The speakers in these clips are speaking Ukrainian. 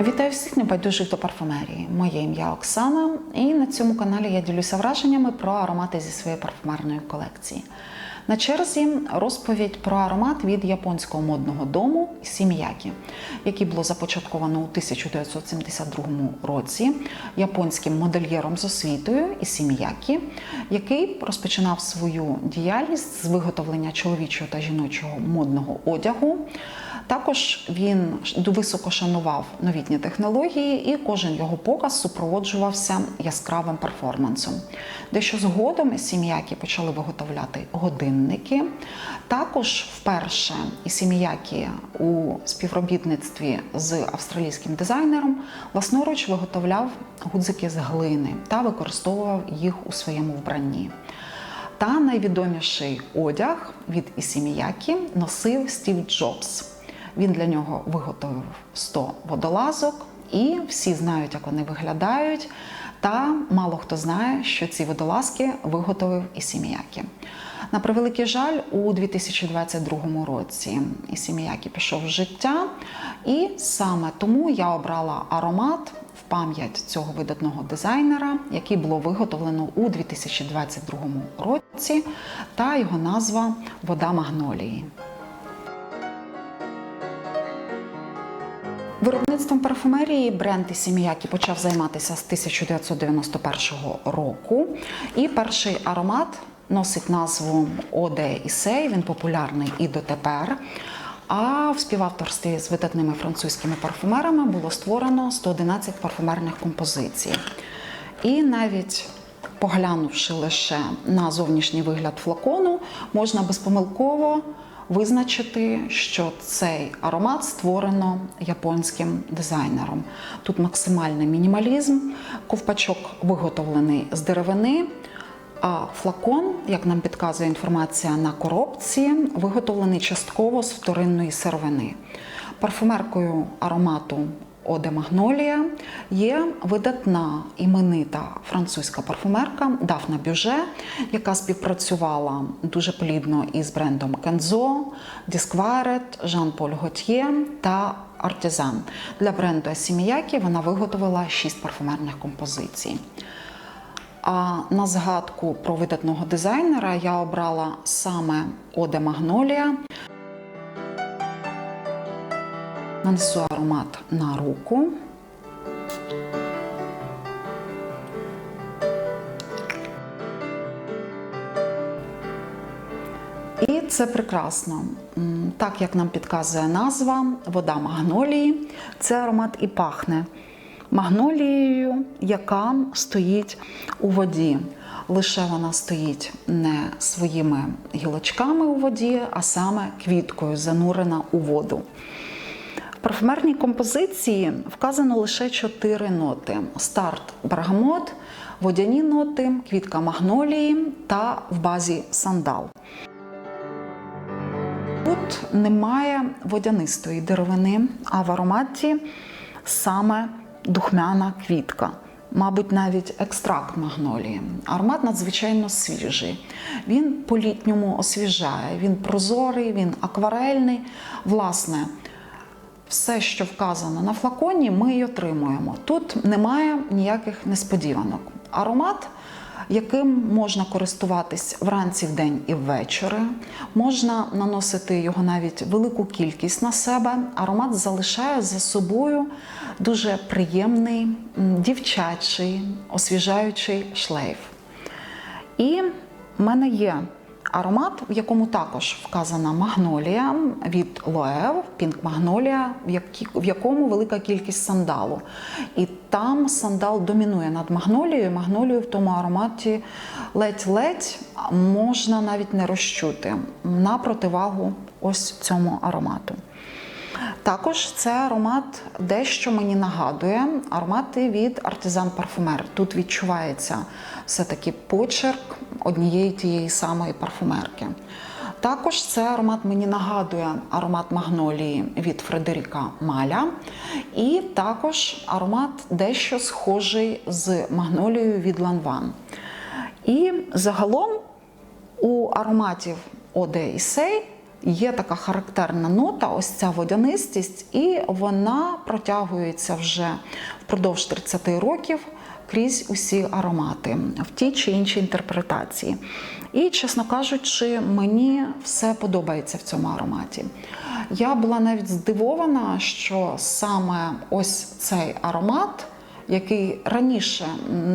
Вітаю всіх небайдужих до парфумерії. Моє ім'я Оксана, і на цьому каналі я ділюся враженнями про аромати зі своєї парфумерної колекції. На черзі розповідь про аромат від японського модного дому Сім'які, який було започатковано у 1972 році японським модельєром з освітою Сім'які, який розпочинав свою діяльність з виготовлення чоловічого та жіночого модного одягу. Також він високо шанував новітні технології, і кожен його показ супроводжувався яскравим перформансом. Дещо згодом сім'яки почали виготовляти годинники. Також вперше сім'яки у співробітництві з австралійським дизайнером власноруч виготовляв гудзики з глини та використовував їх у своєму вбранні. Та найвідоміший одяг від Ісіміякі носив Стів Джобс. Він для нього виготовив 100 водолазок, і всі знають, як вони виглядають. Та мало хто знає, що ці водолазки виготовив Ісіміякі. На превеликий жаль, у 2022 році Ісіміякі пішов в життя, і саме тому я обрала аромат в пам'ять цього видатного дизайнера, який було виготовлено у 2022 році, та його назва Вода Магнолії. Виробництвом парфумерії бренд Ісіміякі почав займатися з 1991 року. І перший аромат носить назву Оде Ісей. Він популярний і дотепер. А в співавторстві з видатними французькими парфумерами було створено 111 парфумерних композицій. І навіть поглянувши лише на зовнішній вигляд флакону, можна безпомилково визначити, що цей аромат створено японським дизайнером. Тут максимальний мінімалізм, ковпачок виготовлений з деревини. А флакон, як нам підказує інформація на коробці, виготовлений частково з вторинної сировини. Парфумеркою аромату Оде Магнолія є видатна іменита французька парфумерка Дафна Бюже, яка співпрацювала дуже плідно із брендом Кензо, Діскварет, Жан-Поль Готьє та Артизан. Для бренду Асіміякі вона виготовила шість парфумерних композицій. А на згадку про видатного дизайнера я обрала саме Оде Магнолія. Нанесу аромат на руку. І це прекрасно. Так як нам підказує назва, вода магнолії, це аромат і пахне магнолією, яка стоїть у воді. Лише вона стоїть не своїми гілочками у воді, а саме квіткою, занурена у воду. В парфумерній композиції вказано лише чотири ноти: старт бергамот, водяні ноти, квітка магнолії та в базі сандал. Тут немає водянистої деревини, а в ароматі саме духмяна квітка. Мабуть, навіть екстракт магнолії. Аромат надзвичайно свіжий. Він по-літньому освіжає, він прозорий, він акварельний. Власне, все, що вказано на флаконі, ми й отримуємо. Тут немає ніяких несподіванок. Аромат, яким можна користуватись вранці, вдень і ввечері. Можна наносити його навіть велику кількість на себе. Аромат залишає за собою дуже приємний, дівчачий, освіжаючий шлейф. І в мене є аромат, в якому також вказана магнолія від Лоев, Пінк Магнолія, в якому велика кількість сандалу. І там сандал домінує над магнолією. Магнолію в тому ароматі ледь-ледь можна навіть не розчути на противагу ось цьому аромату. Також це аромат дещо мені нагадує аромати від артизан парфумер. Тут відчувається все-таки почерк однієї тієї самої парфумерки. Також це аромат мені нагадує аромат магнолії від Фредеріка Маля. І також аромат дещо схожий з магнолією від Ланван. І загалом у ароматів Оде і Сей є така характерна нота, ось ця водянистість, і вона протягується вже впродовж 30 років крізь усі аромати в тій чи іншій інтерпретації. І, чесно кажучи, мені все подобається в цьому ароматі. Я була навіть здивована, що саме ось цей аромат який раніше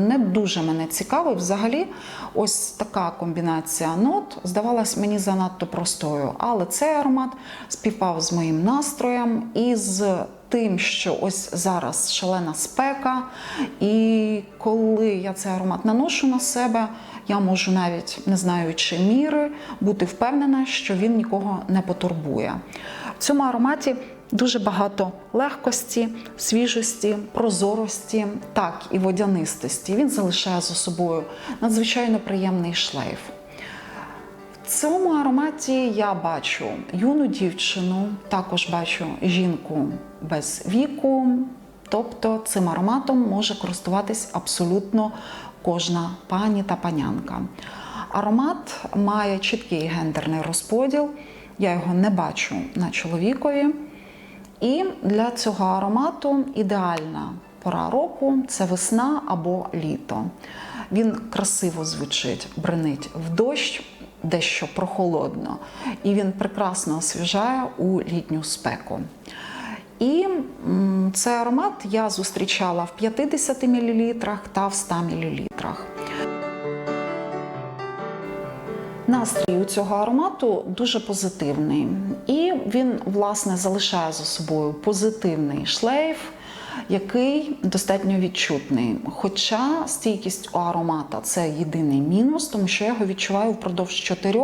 не дуже мене цікавив. Взагалі, ось така комбінація нот здавалась мені занадто простою. Але цей аромат співпав з моїм настроєм і з тим, що ось зараз шалена спека, і коли я цей аромат наношу на себе, я можу навіть не знаючи міри, бути впевнена, що він нікого не потурбує. В цьому ароматі Дуже багато легкості, свіжості, прозорості, так і водянистості. Він залишає за собою надзвичайно приємний шлейф. В цьому ароматі я бачу юну дівчину, також бачу жінку без віку. Тобто цим ароматом може користуватись абсолютно кожна пані та панянка. Аромат має чіткий гендерний розподіл. Я його не бачу на чоловікові. І для цього аромату ідеальна пора року це весна або літо. Він красиво звучить, бренить в дощ, дещо прохолодно, і він прекрасно освіжає у літню спеку. І цей аромат я зустрічала в 50 мл та в 100 мл. Настрій у цього аромату дуже позитивний, і він, власне, залишає за собою позитивний шлейф, який достатньо відчутний. Хоча стійкість у аромата це єдиний мінус, тому що я його відчуваю впродовж 4,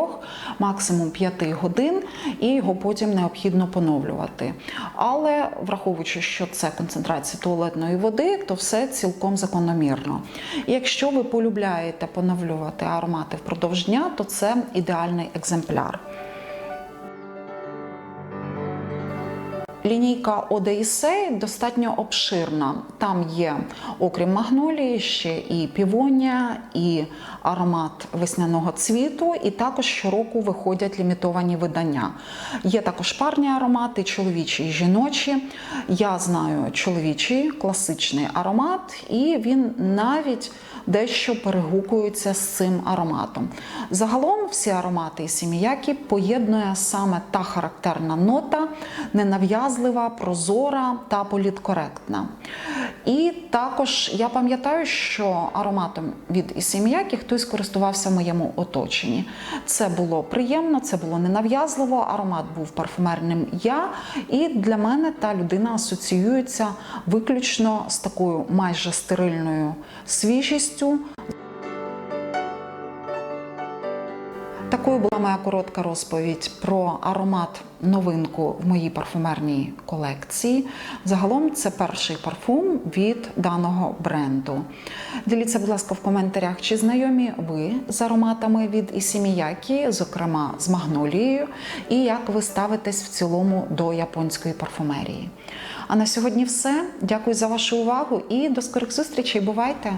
максимум 5 годин, і його потім необхідно поновлювати. Але враховуючи, що це концентрація туалетної води, то все цілком закономірно. Якщо ви полюбляєте поновлювати аромати впродовж дня, то це ідеальний екземпляр. Лінійка Одеїсей достатньо обширна. Там є, окрім магнолії, ще і півонія, і аромат весняного цвіту, і також щороку виходять лімітовані видання. Є також парні аромати, чоловічі і жіночі. Я знаю чоловічий класичний аромат, і він навіть дещо перегукується з цим ароматом. Загалом всі аромати і сім'які поєднує саме та характерна нота, ненав'язлива, прозора та політкоректна. І також я пам'ятаю, що ароматом від Ісім'які хтось користувався в моєму оточенні. Це було приємно, це було ненав'язливо, аромат був парфумерним я, і для мене та людина асоціюється виключно з такою майже стерильною свіжістю. Такою була моя коротка розповідь про аромат новинку в моїй парфумерній колекції. Загалом це перший парфум від даного бренду. Діліться, будь ласка, в коментарях, чи знайомі ви з ароматами від Ісіміякі, зокрема з магнолією, і як ви ставитесь в цілому до японської парфумерії. А на сьогодні все. Дякую за вашу увагу і до скорих зустрічей. Бувайте!